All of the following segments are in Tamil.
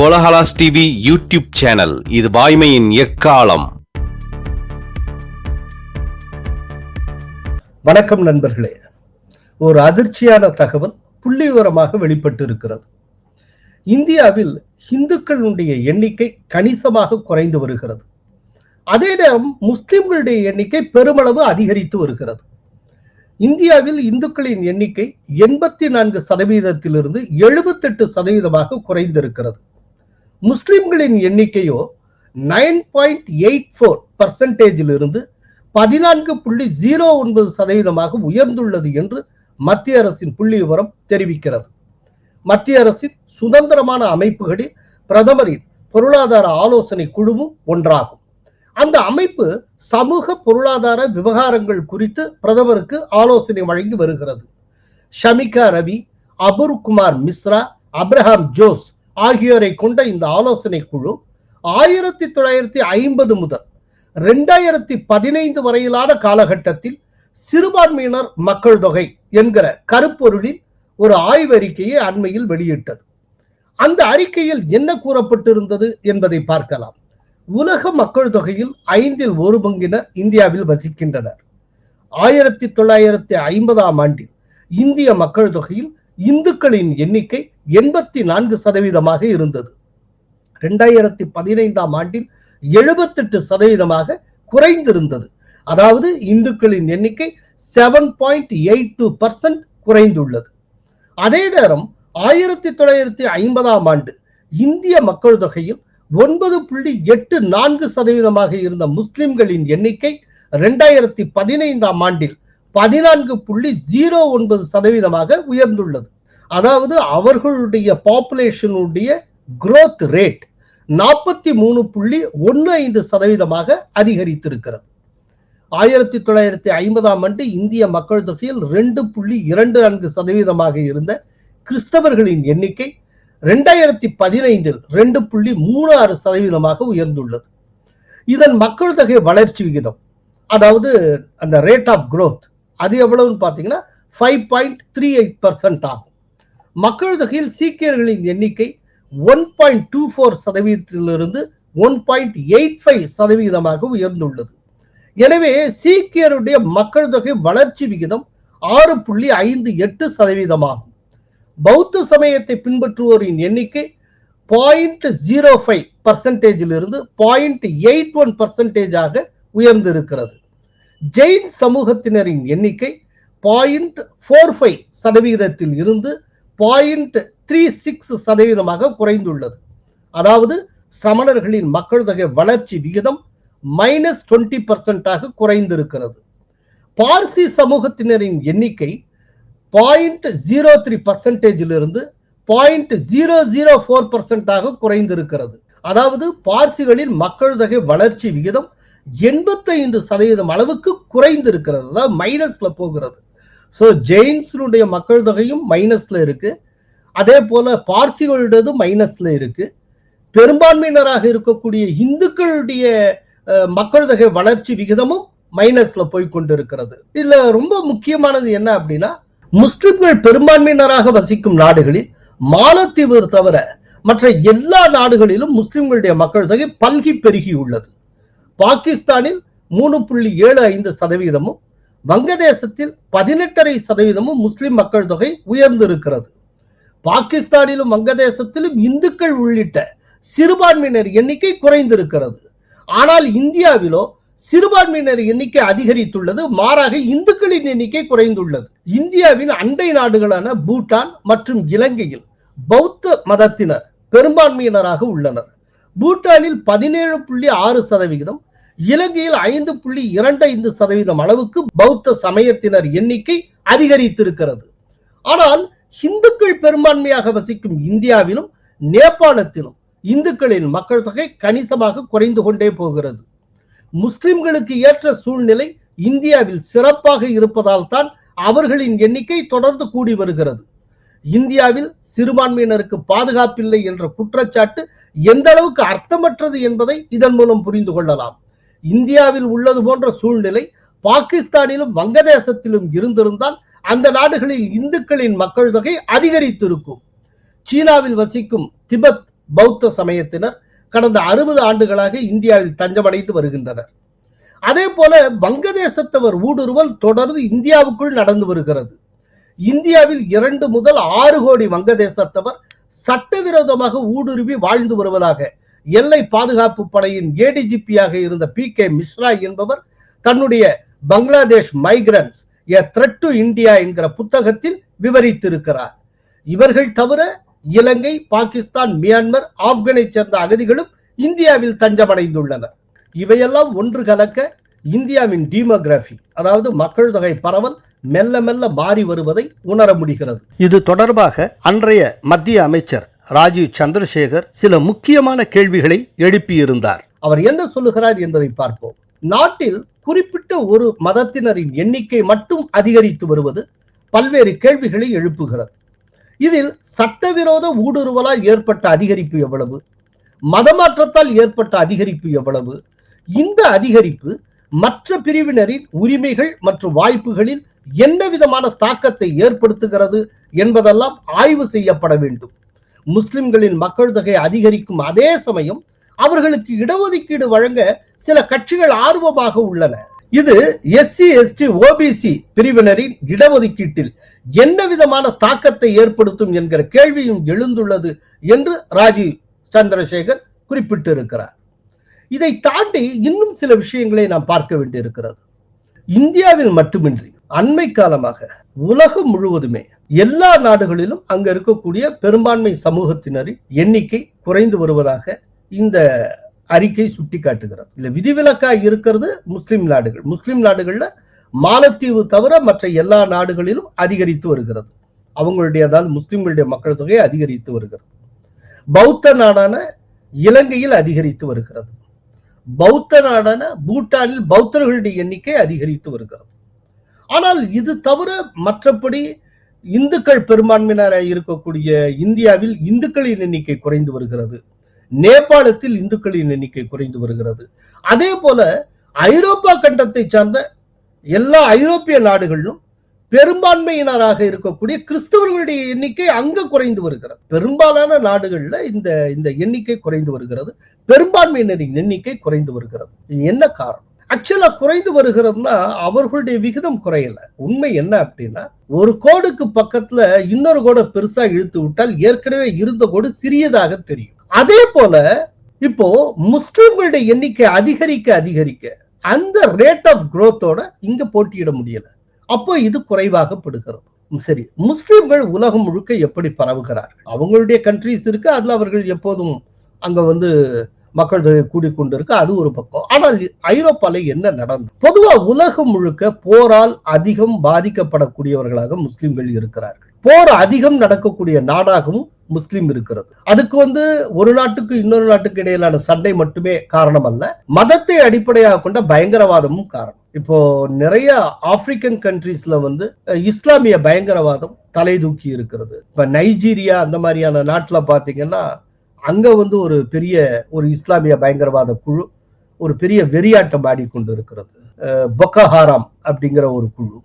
கோலஹலாஸ் டிவி யூடியூப் சேனல் இது வாய்மையின் எக்காலம். வணக்கம் நண்பர்களே. ஒரு அதிர்ச்சியான தகவல் புள்ளிவிவரமாக வெளிப்பட்டு இருக்கிறது இந்தியாவில் இந்துக்களுடைய எண்ணிக்கை கணிசமாக குறைந்து வருகிறது. அதே நேரம் முஸ்லிம்களுடைய எண்ணிக்கை பெருமளவு அதிகரித்து வருகிறது. இந்தியாவில் இந்துக்களின் எண்ணிக்கை எண்பத்தி நான்கு சதவீதத்திலிருந்து எழுபத்தெட்டு சதவீதமாக குறைந்திருக்கிறது. முஸ்லிம்களின் எண்ணிக்கையோ நைன் பாயிண்ட் எயிட் ஃபோர் பர்சன்டேஜிலிருந்து பதினான்கு புள்ளி ஜீரோ ஒன்பது சதவீதமாக உயர்ந்துள்ளது என்று மத்திய அரசின் புள்ளி விவரம் தெரிவிக்கிறது. மத்திய அரசின் சுதந்திரமான அமைப்புகளில் பிரதமரின் பொருளாதார ஆலோசனை குழுவும் ஒன்றாகும். அந்த அமைப்பு சமூக பொருளாதார விவகாரங்கள் குறித்து பிரதமருக்கு ஆலோசனை வழங்கி வருகிறது. ஷமிகா ரவி அபுர் குமார் மிஸ்ரா அப்ரஹாம் ஜோஸ் ஆகியோரை கொண்ட இந்த ஆலோசனை குழு ஆயிரத்தி தொள்ளாயிரத்தி ஐம்பது முதல் ரெண்டாயிரத்தி பதினைந்து வரையிலான காலகட்டத்தில் சிறுபான்மையினர் மக்கள் தொகை என்கிற கருப்பொருளில் ஒரு ஆய்வறிக்கையை அண்மையில் வெளியிட்டது. அந்த அறிக்கையில் என்ன கூறப்பட்டிருந்தது என்பதை பார்க்கலாம். உலக மக்கள் தொகையில் ஐந்தில் ஒரு பங்கினர் இந்தியாவில் வசிக்கின்றனர். ஆயிரத்தி தொள்ளாயிரத்தி ஐம்பதாம் ஆண்டில் இந்திய மக்கள் தொகையில் இந்துக்களின் எண்ணிக்கை எண்பத்தி நான்கு சதவீதமாக இருந்தது. இரண்டாயிரத்தி பதினைந்தாம் ஆண்டில் எழுபத்தெட்டு சதவீதமாக குறைந்திருந்தது. அதாவது இந்துக்களின் எண்ணிக்கை seven point eight two percent குறைந்துள்ளது. அதே நேரம் ஆயிரத்தி தொள்ளாயிரத்தி ஐம்பதாம் ஆண்டு இந்திய மக்கள் தொகையில் ஒன்பது புள்ளி எட்டு நான்கு சதவீதமாக இருந்த முஸ்லிம்களின் எண்ணிக்கை இரண்டாயிரத்தி பதினைந்தாம் ஆண்டில் பதினான்கு புள்ளி ஜீரோ ஒன்பது சதவீதமாக உயர்ந்துள்ளது. அதாவது அவர்களுடைய பாப்புலேஷனுடைய குரோத் ரேட் நாற்பத்தி மூணு புள்ளி ஒன்று ஐந்து சதவீதமாக அதிகரித்திருக்கிறது. ஆயிரத்தி தொள்ளாயிரத்தி ஐம்பதாம் ஆண்டு இந்திய மக்கள் தொகையில் ரெண்டு புள்ளி இரண்டு நான்கு சதவீதமாக இருந்த கிறிஸ்தவர்களின் எண்ணிக்கை ரெண்டாயிரத்தி பதினைந்தில் ரெண்டு புள்ளி மூணு ஆறு சதவீதமாக உயர்ந்துள்ளது. இதன் மக்கள் தொகை வளர்ச்சி விகிதம் அதாவது அந்த ரேட் ஆஃப் குரோத் அது எவ்வளவுன்னு பார்த்தீங்கன்னா five point three eight percent ஆகும். மக்கள் தொகையில் சீக்கியர்களின் எண்ணிக்கை ஒன் பாயிண்ட் டூ ஃபோர் சதவீதத்திலிருந்து ஒன் பாயிண்ட் எயிட் ஃபைவ் சதவீதமாக உயர்ந்துள்ளது. எனவே சீக்கியருடைய மக்கள் தொகை வளர்ச்சி விகிதம் ஆறு புள்ளி ஐந்து எட்டு சதவீதமாகும். பௌத்த சமயத்தை பின்பற்றுவோரின் எண்ணிக்கை பாயிண்ட் ஜீரோ ஃபைவ் பர்சன்டேஜிலிருந்து பாயிண்ட் எயிட் ஒன் பர்சன்டேஜாக உயர்ந்திருக்கிறது. ஜெயின் சமூகத்தினரின் எண்ணிக்கை பாயிண்ட் ஃபோர் ஃபைவ் சதவீதத்தில் இருந்து பாயிண்ட் த்ரீ சிக்ஸ் சதவீதமாக குறைந்துள்ளது. அதாவது சமணர்களின் மக்கள் தொகை வளர்ச்சி விகிதம் மைனஸ் டுவெண்ட்டி பர்சன்டாக குறைந்திருக்கிறது. பார்சி சமூகத்தினரின் எண்ணிக்கை பாயிண்ட் ஜீரோ த்ரீ பர்சன்டேஜிலிருந்து பாயிண்ட் ஜீரோ ஜீரோ ஃபோர் பர்சன்டாக குறைந்திருக்கிறது. அதாவது பார்சிகளின் மக்கள் தொகை வளர்ச்சி விகிதம் எண்பத்தைந்து சதவீதம் அளவுக்கு குறைந்திருக்கிறது. அதாவது மைனஸ்ல போகிறது. ஸோ ஜெயின்ஸினுடைய மக்கள் தொகையும் மைனஸ்ல இருக்கு. அதே போல பார்சிகளுடையதும் மைனஸ்ல இருக்கு. பெரும்பான்மையினராக இருக்கக்கூடிய இந்துக்களுடைய மக்கள் தொகை வளர்ச்சி விகிதமும் மைனஸ்ல போய் கொண்டிருக்கிறது. இதுல ரொம்ப முக்கியமானது என்ன அப்படின்னா முஸ்லிம்கள் பெரும்பான்மையினராக வசிக்கும் நாடுகளில் மாலத்தீவு தவிர மற்ற எல்லா நாடுகளிலும் முஸ்லிம்களுடைய மக்கள் தொகை பல்கி பெருகி உள்ளது பாகிஸ்தானில் மூணு புள்ளி ஏழு ஐந்து சதவீதமும் வங்கதேசத்தில் பதினெட்டரை சதவீதமும் முஸ்லிம் மக்கள் தொகை உயர்ந்திருக்கிறது. பாகிஸ்தானிலும் வங்கதேசத்திலும் இந்துக்கள் உள்ளிட்ட சிறுபான்மையினர் எண்ணிக்கை குறைந்திருக்கிறது. ஆனால் இந்தியாவிலோ சிறுபான்மையினர் எண்ணிக்கை அதிகரித்துள்ளது மாறாக இந்துக்களின் எண்ணிக்கை குறைந்துள்ளது. இந்தியாவின் அண்டை நாடுகளான பூட்டான் மற்றும் இலங்கையில் பௌத்த மதத்தினர் பெரும்பான்மையினராக உள்ளனர். பூட்டானில் பதினேழு புள்ளி ஆறு சதவிகிதம் இலங்கையில் ஐந்து புள்ளி இரண்டு ஐந்து சதவீதம் அளவுக்கு பௌத்த சமயத்தினர் எண்ணிக்கை அதிகரித்திருக்கிறது. ஆனால் இந்துக்கள் பெரும்பான்மையாக வசிக்கும் இந்தியாவிலும் நேபாளத்திலும் இந்துக்களின் மக்கள் தொகை கணிசமாக குறைந்து கொண்டே போகிறது. முஸ்லிம்களுக்கு ஏற்ற சூழ்நிலை இந்தியாவில் சிறப்பாக இருப்பதால் தான் அவர்களின் எண்ணிக்கை தொடர்ந்து கூடி வருகிறது. இந்தியாவில் சிறுபான்மையினருக்கு பாதுகாப்பில்லை என்ற குற்றச்சாட்டு எந்த அளவுக்கு அர்த்தமற்றது என்பதை இதன் மூலம் புரிந்து கொள்ளலாம். இந்தியாவில் உள்ளது போன்ற சூழ்நிலை பாகிஸ்தானிலும் வங்கதேசத்திலும் இருந்திருந்தால் அந்த நாடுகளில் இந்துக்களின் மக்கள் தொகை அதிகரித்திருக்கும். சீனாவில் வசிக்கும் திபெத் பௌத்த சமயத்தினர் கடந்த அறுபது ஆண்டுகளாக இந்தியாவில் தஞ்சமடைந்து வருகின்றனர். அதே போல வங்கதேசத்தவர் ஊடுருவல் தொடர்ந்து இந்தியாவுக்குள் நடந்து வருகிறது. இந்தியாவில் இரண்டு முதல் ஆறு கோடி வங்கதேசத்தவர் சட்டவிரோதமாக ஊடுருவி வாழ்ந்து வருவதாக எல்லை பாதுகாப்பு படையின் ஏடிஜிபியாக இருந்த பி கே மிஸ்ரா என்பவர் தன்னுடைய Bangladesh migrants a threat to India என்கிற புத்தகத்தில் விவரித்திருக்கிறார். இவர்கள் தவிர இலங்கை பாகிஸ்தான் மியான்மர் ஆப்கனை சேர்ந்த அகதிகளும் இந்தியாவில் தஞ்சமடைந்துள்ளனர். இவையெல்லாம் ஒன்று கலக்க இந்தியாவின் டீமோகிராபி அதாவது மக்கள் தொகை பரவல் மெல்ல மெல்ல மாறி வருவதை உணர முடிகிறது. இது தொடர்பாக அன்றைய மத்திய அமைச்சர் ராஜீவ் சந்திரசேகர் சில முக்கியமான கேள்விகளை எழுப்பியிருந்தார். அவர் என்ன சொல்லுகிறார் என்பதை பார்ப்போம். நாட்டில் குறிப்பிட்ட ஒரு மதத்தினரின் எண்ணிக்கை மட்டும் அதிகரித்து வருவது பல்வேறு கேள்விகளை எழுப்புகிறது. இதில் சட்டவிரோத ஊடுருவலால் ஏற்பட்ட அதிகரிப்பு எவ்வளவு? மதமாற்றத்தால் ஏற்பட்ட அதிகரிப்பு எவ்வளவு? இந்த அதிகரிப்பு மற்ற பிரிவினரின் உரிமைகள் மற்றும் வாய்ப்புகளில் என்ன விதமான தாக்கத்தை ஏற்படுத்துகிறது என்பதெல்லாம் ஆய்வு செய்யப்பட வேண்டும். முஸ்லிம்களின் மக்கள் தொகை அதிகரிக்கும் அதே சமயம் அவர்களுக்கு இடஒதுக்கீடு வழங்க சில கட்சிகள் ஆர்வமாக உள்ளன. இது எஸ்சி எஸ்டி ஓபிசி பிரிவினரின் இடஒதுக்கீட்டில் என்ன விதமான தாக்கத்தை ஏற்படுத்தும் என்கிற கேள்வியும் எழுந்துள்ளது என்று ராஜீவ் சந்திரசேகர் குறிப்பிட்டிருக்கிறார். இதை தாண்டி இன்னும் சில விஷயங்களை நாம் பார்க்க வேண்டியிருக்கிறது. இந்தியாவில் மட்டுமின்றி அண்மை காலமாக உலகம் முழுவதுமே எல்லா நாடுகளிலும் அங்க இருக்கக்கூடிய பெரும்பான்மை சமூகத்தினரின் எண்ணிக்கை குறைந்து வருவதாக இந்த அறிக்கை சுட்டிக்காட்டுகிறது. இல்ல விதிவிலக்கா இருக்கிறது முஸ்லிம் நாடுகள். முஸ்லிம் நாடுகள்ல மாலத்தீவு தவிர மற்ற எல்லா நாடுகளிலும் அதிகரித்து வருகிறது. அவங்களுடைய அதாவது முஸ்லிம்களுடைய மக்கள் தொகை அதிகரித்து வருகிறது. பௌத்த நாடான இலங்கையில் அதிகரித்து வருகிறது. பௌத்த நாடான பூட்டானில் பௌத்தர்களுடைய எண்ணிக்கை அதிகரித்து வருகிறது. ஆனால் இது தவிர மற்றபடி இந்துக்கள் பெரும்பான்மையினராக இருக்கக்கூடிய இந்தியாவில் இந்துக்களின் எண்ணிக்கை குறைந்து வருகிறது. நேபாளத்தில் இந்துக்களின் எண்ணிக்கை குறைந்து வருகிறது. அதே போல ஐரோப்பா கண்டத்தை சார்ந்த எல்லா ஐரோப்பிய நாடுகளிலும் பெரும்பான்மையினராக இருக்கக்கூடிய கிறிஸ்தவர்களுடைய எண்ணிக்கை அங்க குறைந்து வருகிறது. பெரும்பாலான நாடுகள்ல இந்த இந்த எண்ணிக்கை குறைந்து வருகிறது. பெரும்பான்மையினரின் எண்ணிக்கை குறைந்து வருகிறது. இது என்ன காரணம்? ஆக்சுவலா குறைந்து வருகிறதுனா அவர்களுடைய விகிதம் குறையல. உண்மை என்ன அப்படின்னா ஒரு கோடுக்கு பக்கத்துல இன்னொரு கோடை பெருசா இழுத்து விட்டால் ஏற்கனவே இருந்த கோடு சிறியதாக தெரியும். அதே போல இப்போ முஸ்லிம்களுடைய எண்ணிக்கை அதிகரிக்க அதிகரிக்க அந்த ரேட் ஆஃப் குரோத்தோட இங்க போட்டியிட முடியல. அப்போ இது குறைவாகப்படுகிறது சரி. முஸ்லிம்கள் உலகம் முழுக்க எப்படி பரவுகிறார்கள்? அவங்களுடைய கண்ட்ரிஸ் இருக்கு அதுல அவர்கள் எப்போதும் அங்க வந்து மக்கள் தொகை கூடிக்கொண்டிருக்கு. அது ஒரு பக்கம். ஆனால் ஐரோப்பால என்ன நடந்தது? பொதுவா உலகம் முழுக்க போரால் அதிகம் பாதிக்கப்படக்கூடியவர்களாக முஸ்லிம்கள் இருக்கிறார்கள். போர் அதிகம் நடக்கக்கூடிய நாடாகவும் முஸ்லிம் இருக்கிறது. அதுக்கு வந்து ஒரு நாட்டுக்கு இன்னொரு நாட்டுக்கு இடையிலான சண்டை மட்டுமே காரணம் அல்ல. மதத்தை அடிப்படையாக கொண்ட பயங்கரவாதமும் காரணம். இப்போ நிறைய ஆப்பிரிக்கன் கண்ட்ரீஸ்ல வந்து இஸ்லாமிய பயங்கரவாதம் தலை தூக்கி இருக்கிறது. இப்ப நைஜீரியா அந்த மாதிரியான நாட்டுல பாத்தீங்கன்னா அங்க வந்து ஒரு பெரிய ஒரு இஸ்லாமிய பயங்கரவாத குழு ஒரு பெரிய வெறியாட்டம் ஆடிக்கொண்டு இருக்கிறது பொக்கஹாராம் அப்படிங்கிற ஒரு குழு.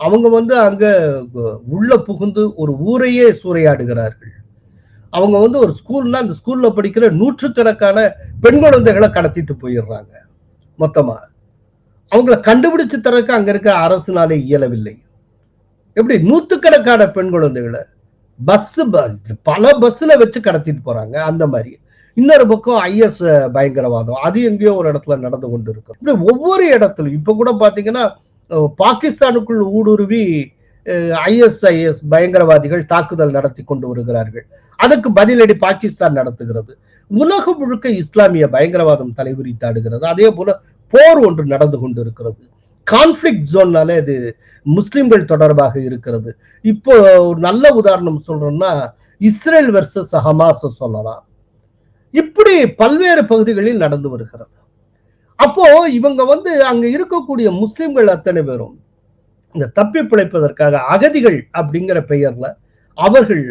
அவங்க வந்து அங்க உள்ள புகுந்து ஒரு ஊரையே சூறையாடுகிறார்கள். அவங்க வந்து ஒரு ஸ்கூல்னா அந்த ஸ்கூல்ல படிக்கிற நூற்றுக்கணக்கான பெண் குழந்தைகளை கடத்திட்டு போயிடுறாங்க மொத்தமா. அவங்கள கண்டுபிடிச்சு தரக்கு அங்க இருக்க அரசுனாலே இயலவில்லை. எப்படி? நூத்துக்கணக்கான பெண் குழந்தைகளை பஸ் பல பஸ்ல வச்சு கடத்திட்டு போறாங்க அந்த மாதிரி. இன்னொரு பக்கம் ஐஎஸ் பயங்கரவாதம். அது எங்கேயோ ஒரு இடத்துல நடந்து கொண்டு இருக்கு இப்படி ஒவ்வொரு இடத்துலயும் இப்ப கூட பாத்தீங்கன்னா பாகிஸ்தானுக்குள் ஊடுருவி ஐஎஸ்ஐஎஸ் பயங்கரவாதிகள் தாக்குதல் நடத்தி கொண்டு வருகிறார்கள். அதுக்கு பதிலடி பாகிஸ்தான் நடத்துகிறது. உலகம் முழுக்க இஸ்லாமிய பயங்கரவாதம் தலைவிரித்தாடுகிறது அதே போல போர் ஒன்று நடந்து கொண்டு இருக்கிறது கான்ஃபிளிக் ஜோன்னாலே இது முஸ்லிம்கள் தொடர்பாக இருக்கிறது. இப்போ ஒரு நல்ல உதாரணம் சொல்றோம்னா இஸ்ரேல் வெர்சஸ் ஹமாஸ் சொல்லலாம். இப்படி பல்வேறு பகுதிகளில் நடந்து வருகிறது. அப்போ இவங்க வந்து அங்க இருக்கக்கூடிய முஸ்லிம்கள் அத்தனை பேரும் இந்த தப்பி பிழைப்பதற்காக அகதிகள் அப்படிங்கிற பெயர்ல அவர்கள்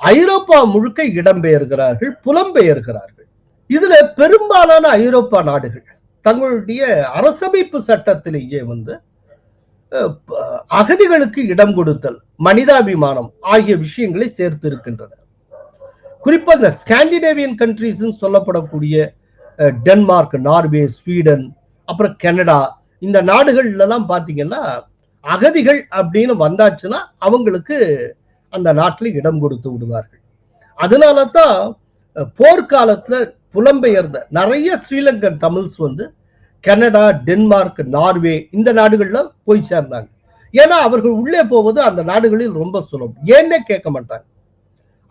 ஐரோப்பா முழுக்க இடம்பெயர்கிறார்கள் புலம்பெயர்கிறார்கள். இதுல பெரும்பாலான ஐரோப்பா நாடுகள் தங்களுடைய அரசமைப்பு சட்டத்திலேயே வந்து அகதிகளுக்கு இடம் கொடுத்தல் மனிதாபிமானம் ஆகிய விஷயங்களை சேர்த்து இருக்கின்றன குறிப்பா இந்த ஸ்காண்டினேவியன் கண்ட்ரிஸ் சொல்லப்படக்கூடிய டென்மார்க் நார்வே ஸ்வீடன் அப்புறம் கனடா இந்த நாடுகள்லாம் பார்த்தீங்கன்னா அகதிகள் அப்படின்னு வந்தாச்சுன்னா அவங்களுக்கு அந்த நாட்டில் இடம் கொடுத்து விடுவார்கள். அதனால தான் போர்க்காலத்தில் புலம்பெயர்ந்த நிறைய ஸ்ரீலங்கன் தமிழ்ஸ் வந்து கனடா டென்மார்க் நார்வே இந்த நாடுகள்ல போய் சேர்ந்தாங்க. ஏன்னா அவர்கள் உள்ளே போவது அந்த நாடுகளில் ரொம்ப சுலபம். ஏன்னே கேட்க மாட்டாங்க.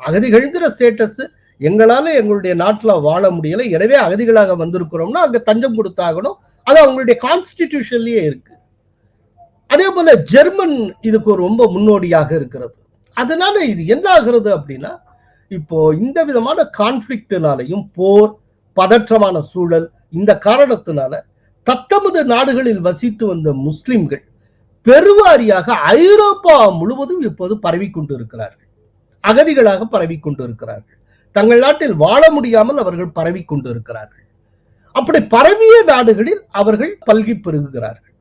அகதிகள்ங்கிற ஸ்டேட்டஸ் எங்களால எங்களுடைய நாட்டில் வாழ முடியல. எனவே அகதிகளாக வந்திருக்கிறோம்னா அங்க தஞ்சம் கொடுத்தாகணும். அது அவங்களுடைய கான்ஸ்டிடியூஷன்லயே இருக்கு. அதே போல ஜெர்மன் இதுக்கு ரொம்ப முன்னோடியாக இருக்கிறது. அதனால இது என்ன ஆகுறது அப்படின்னா இப்போ இந்த விதமான கான்ஃபிளிக்டினாலையும் போர் பதற்றமான சூழல் இந்த காரணத்தினால தத்தமது நாடுகளில் வசித்து வந்த முஸ்லிம்கள் பெருவாரியாக ஐரோப்பா முழுவதும் இப்போது பரவி கொண்டிருக்கிறார்கள். அகதிகளாக பரவி கொண்டிருக்கிறார்கள். தங்கள் நாட்டில் வாழ முடியாமல் அவர்கள் பரவி கொண்டிருக்கிறார்கள். அப்படி பரவிய நாடுகளில் அவர்கள் பல்கி பெருகுகிறார்கள்.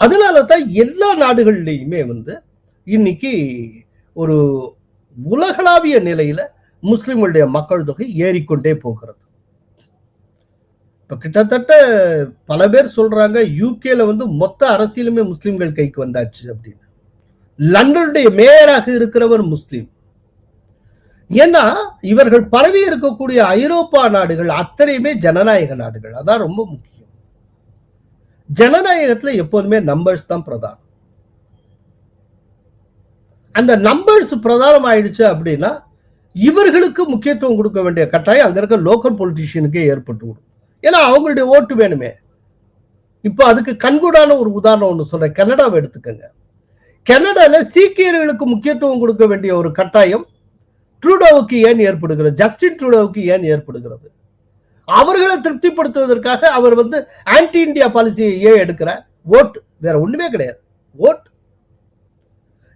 அதனால தான் எல்லா நாடுகள்லையுமே வந்து இன்னைக்கு ஒரு உலகளாவிய நிலையில முஸ்லிம்களுடைய மக்கள் தொகை ஏறிக்கொண்டே போகிறது. இப்ப கிட்டத்தட்ட பல பேர் சொல்றாங்க யூகேல வந்து மொத்த அரசியலுமே முஸ்லிம்கள் கைக்கு வந்தாச்சு அப்படின்னு. லண்டனுடைய மேயராக இருக்கிறவர் முஸ்லிம். ஏன்னா இவர்கள் பரவி இருக்கக்கூடிய ஐரோப்பா நாடுகள் அத்தனையுமே ஜனநாயக நாடுகள். அதான் ரொம்ப முக்கியம். ஜனநாயகத்துல எப்போதுமே நம்பர்ஸ் தான் பிரதானம். அந்த நம்பர்ஸ் பிரதானம் ஆயிடுச்சு அப்படின்னா இவர்களுக்கு முக்கியத்துவம் கொடுக்க வேண்டிய கட்டாயம் அங்க இருக்க லோக்கல் பொலிட்டீஷியனுக்கே ஏற்பட்டு விடும். ஏன்னா அவங்களுடைய ஓட்டு வேணுமே. இப்போ அதுக்கு கண்கூடான ஒரு உதாரணம் ஒன்று சொல்றேன். கனடாவை எடுத்துக்கங்க. கனடால சீக்கியர்களுக்கு முக்கியத்துவம் கொடுக்க வேண்டிய ஒரு கட்டாயம் ட்ரூடோவுக்கு ஏன் ஏற்படுகிறது? ஜஸ்டின் ட்ரூடோவுக்கு ஏன் ஏற்படுகிறது? அவர்களை திருப்திப்படுத்துவதற்காக அவர் வந்து ஆன்டி இந்தியா பாலிசியை ஏன் எடுக்கிறார்? ஓட்டு வேற ஒண்ணுமே கிடையாது. ஓட்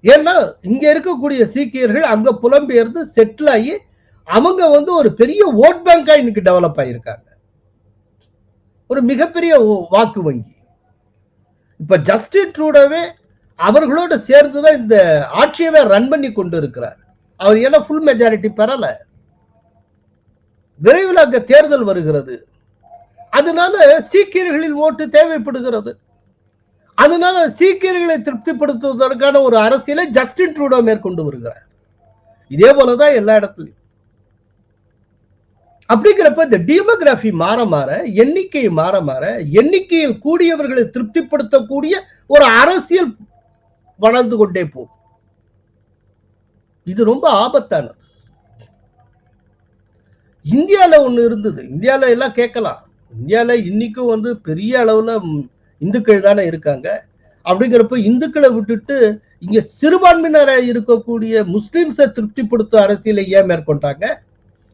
ஏன்னா இங்க இருக்கக்கூடிய சீக்கியர்கள் அங்க புலம்பெயர்ந்து செட்டில் ஆகி அவங்க வந்து ஒரு பெரிய ஓட் பேங்கா இன்னைக்கு டெவலப் ஆயிருக்காங்க. ஒரு மிகப்பெரிய வாக்கு வங்கி. இப்ப ஜஸ்டின் ட்ரூடோவே அவர்களோடு சேர்ந்துதான் இந்த ஆட்சியவே ரன் பண்ணி கொண்டு இருக்கிறார் அவர் ஏன்னா ஃபுல் மெஜாரிட்டி பெறல. விரைவில் அங்க தேர்தல் வருகிறது. அதனால சீக்கியர்களின் ஓட்டு தேவைப்படுகிறது. அதனால சீக்கியர்களை திருப்திப்படுத்துவதற்கான ஒரு அரசியலை ஜஸ்டின் ட்ரூடோ மேற்கொண்டு வருகிறார். இதே போலதான் எல்லா இடத்துலயும். அப்படிங்கிறப்ப இந்த டீமோகிராஃபி மாற மாற எண்ணிக்கை மாற மாற எண்ணிக்கையில் கூடியவர்களை திருப்திப்படுத்தக்கூடிய ஒரு அரசியல் வளர்ந்து கொண்டே போகும். இது ரொம்ப ஆபத்தானது. இந்தியால ஒன்று இருந்தது. இந்தியால எல்லாம் கேட்கலாம். இந்தியால இன்னைக்கும் வந்து பெரிய அளவுல இந்துக்கள் தானே இருக்காங்க. அப்படிங்கிறப்ப இந்துக்களை விட்டுட்டு இங்க சிறுபான்மையினராக இருக்கக்கூடிய முஸ்லிம்ஸை திருப்திப்படுத்த அரசியலை ஏன் மேற்கொண்டாங்க?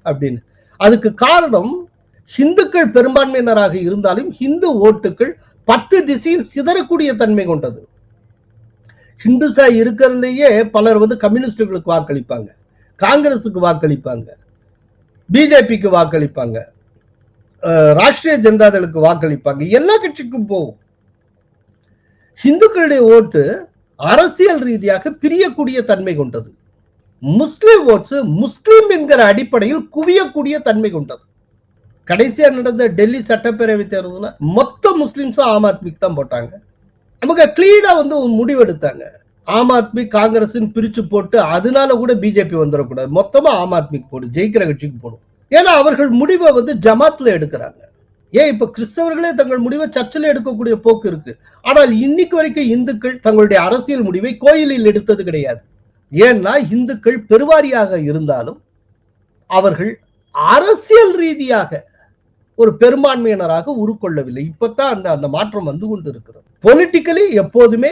அப்படின்னு. அதுக்கு காரணம் ஹிந்துக்கள் பெரும்பான்மையினராக இருந்தாலும் ஹிந்து ஓட்டுகள் பத்து திசையில் சிதறக்கூடிய தன்மை கொண்டது. ஹிந்துசா இருக்கிறதுலயே பலர் வந்து கம்யூனிஸ்டுகளுக்கு வாக்களிப்பாங்க. காங்கிரஸுக்கு வாக்களிப்பாங்க. பிஜேபிக்கு வாக்களிப்பாங்க. அஹ், ராஷ்டிரிய ஜனதாதளுக்கு வாக்களிப்பாங்க. எல்லா கட்சிக்கும் போகும். இந்துக்களுடைய ஓட்டு அரசியல் ரீதியாக பிரியக்கூடிய தன்மை கொண்டது. முஸ்லிம் ஓட்ஸ் முஸ்லிம் என்கிற அடிப்படையில் குவியக்கூடிய தன்மை கொண்டது. கடைசியா நடந்த டெல்லி சட்டப்பேரவை தேர்தலில் மொத்த முஸ்லிம்ஸும் ஆம் ஆத்மிக்கு தான் போட்டாங்க. நமக்கு கிளீனா வந்து முடிவெடுத்தாங்க முடிவு எடுத்தாங்க. ஆம் ஆத்மி காங்கிரஸ்ன்னு பிரிச்சு போட்டு அதனால கூட பிஜேபி வந்துடக்கூடாது. மொத்தமா ஆம் ஆத்மிக்கு போடும் ஜெயிக்கிற கட்சிக்கு போடும் ஏன்னா அவர்கள் முடிவை வந்து ஜமாத்ல எடுக்கிறாங்க. ஏன் இப்ப கிறிஸ்தவர்களே தங்கள் முடிவை சர்ச்சில் எடுக்கக்கூடிய போக்கு இருக்கு? ஆனால் இன்னைக்கு வரைக்கும் இந்துக்கள் தங்களுடைய அரசியல் முடிவை கோயிலில் எடுத்தது கிடையாது. ஏன்னா இந்துக்கள் பெருவாரியாக இருந்தாலும் அவர்கள் அரசியல் ரீதியாக ஒரு பெரும்பான்மையினராக உருக்கொள்ளவில்லை. இப்பதான் அந்த அந்த மாற்றம் வந்து கொண்டு இருக்கிறது பொலிட்டிக்கலி எப்போதுமே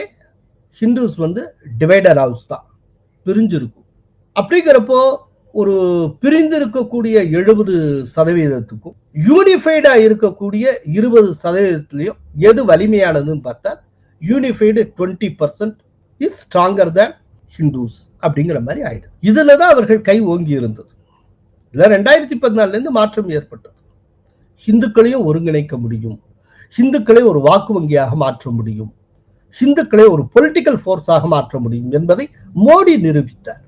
ஹிந்துஸ் வந்து டிவைடட் ஹவுஸ் தான். பிரிஞ்சிருக்கும். அப்படிங்கிறப்போ ஒரு பிரிந்து இருக்கக்கூடிய எழுபது சதவீதத்துக்கும் யூனிஃபைடா இருக்கக்கூடிய இருபது சதவீதத்திலையும் எது வலிமையானதுன்னு பார்த்தா unified twenty percent is stronger than Hindus அப்படிங்கிற மாதிரி ஆயிடுது. இதுல தான் அவர்கள் கை ஓங்கி இருந்தது. இதில் ரெண்டாயிரத்தி பதினாலுல இருந்து மாற்றம் ஏற்பட்டது. ஹிந்துக்களையும் ஒருங்கிணைக்க முடியும். ஹிந்துக்களை ஒரு வாக்கு வங்கியாக மாற்ற முடியும். ஹிந்துக்களை ஒரு பொலிட்டிக்கல் ஃபோர்ஸாக மாற்ற முடியும் என்பதை மோடி நிரூபித்தார்.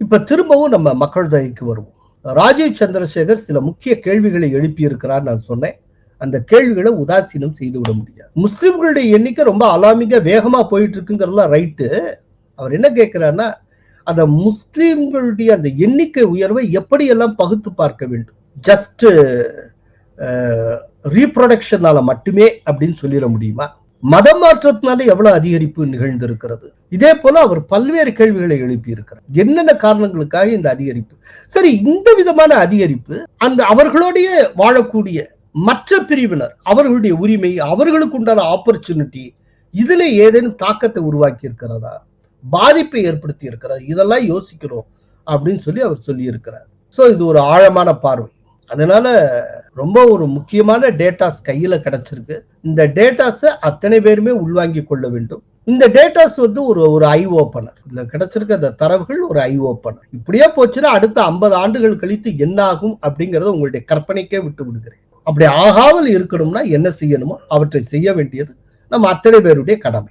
இப்ப திரும்பவும் நம்ம மக்கள் தொகைக்கு வருவோம். ராஜீவ் சந்திரசேகர் சில முக்கிய கேள்விகளை எழுப்பியிருக்கிறார் நான் சொன்னேன். அந்த கேள்விகளை உதாசீனம் செய்து விட முடியாது. முஸ்லிம்களுடைய எண்ணிக்கை ரொம்ப அலாமிக வேகமா போயிட்டு இருக்குங்கிறதுலாம் ரைட்டு. அவர் என்ன கேட்கிறாருன்னா அந்த முஸ்லிம்களுடைய அந்த எண்ணிக்கை உயர்வை எப்படியெல்லாம் பகுத்து பார்க்க வேண்டும்? ஜஸ்ட் ரீப்ரொடக்ஷனால மட்டுமே அப்படின்னு சொல்லிட முடியுமா? மதம் மாற்றத்தினால எவ்வளவு அதிகரிப்பு நிகழ்ந்திருக்கிறது? இதே போல அவர் பல்வேறு கேள்விகளை எழுப்பியிருக்கிறார். என்னென்ன காரணங்களுக்காக இந்த அதிகரிப்பு? சரி இந்த விதமான அதிகரிப்பு அந்த அவர்களுடைய வாழக்கூடிய மற்ற பிரிவினர் அவர்களுடைய உரிமை அவர்களுக்கு உண்டான ஆப்பர்ச்சுனிட்டி இதுல ஏதேனும் தாக்கத்தை உருவாக்கி இருக்கிறதா பாதிப்பை ஏற்படுத்தி இருக்கிறதா இதெல்லாம் யோசிக்கணும் அப்படின்னு சொல்லி அவர் சொல்லி இருக்கிறார் சோ இது ஒரு ஆழமான பார்வை. அதனால ரொம்ப ஒரு முக்கியமான டேட்டாஸ் கையில கிடைச்சிருக்கு. இந்த டேட்டாஸை அத்தனை பேருமே உள்வாங்கிக் கொள்ள வேண்டும். இந்த டேட்டாஸ் வந்து ஒரு ஒரு ஐ ஓப்பனர் இதுல கிடைச்சிருக்க அந்த தரவுகள் ஒரு ஐ ஓப்பனர் இப்படியே போச்சுன்னா அடுத்த ஐம்பது ஆண்டுகள் கழித்து என்ன ஆகும் அப்படிங்கறத உங்களுடைய கற்பனைக்கே விட்டு விடுகிறேன். அப்படி ஆகாமல் இருக்கணும்னா என்ன செய்யணுமோ அவற்றை செய்ய வேண்டியது நம்ம அத்தனை பேருடைய கடமை.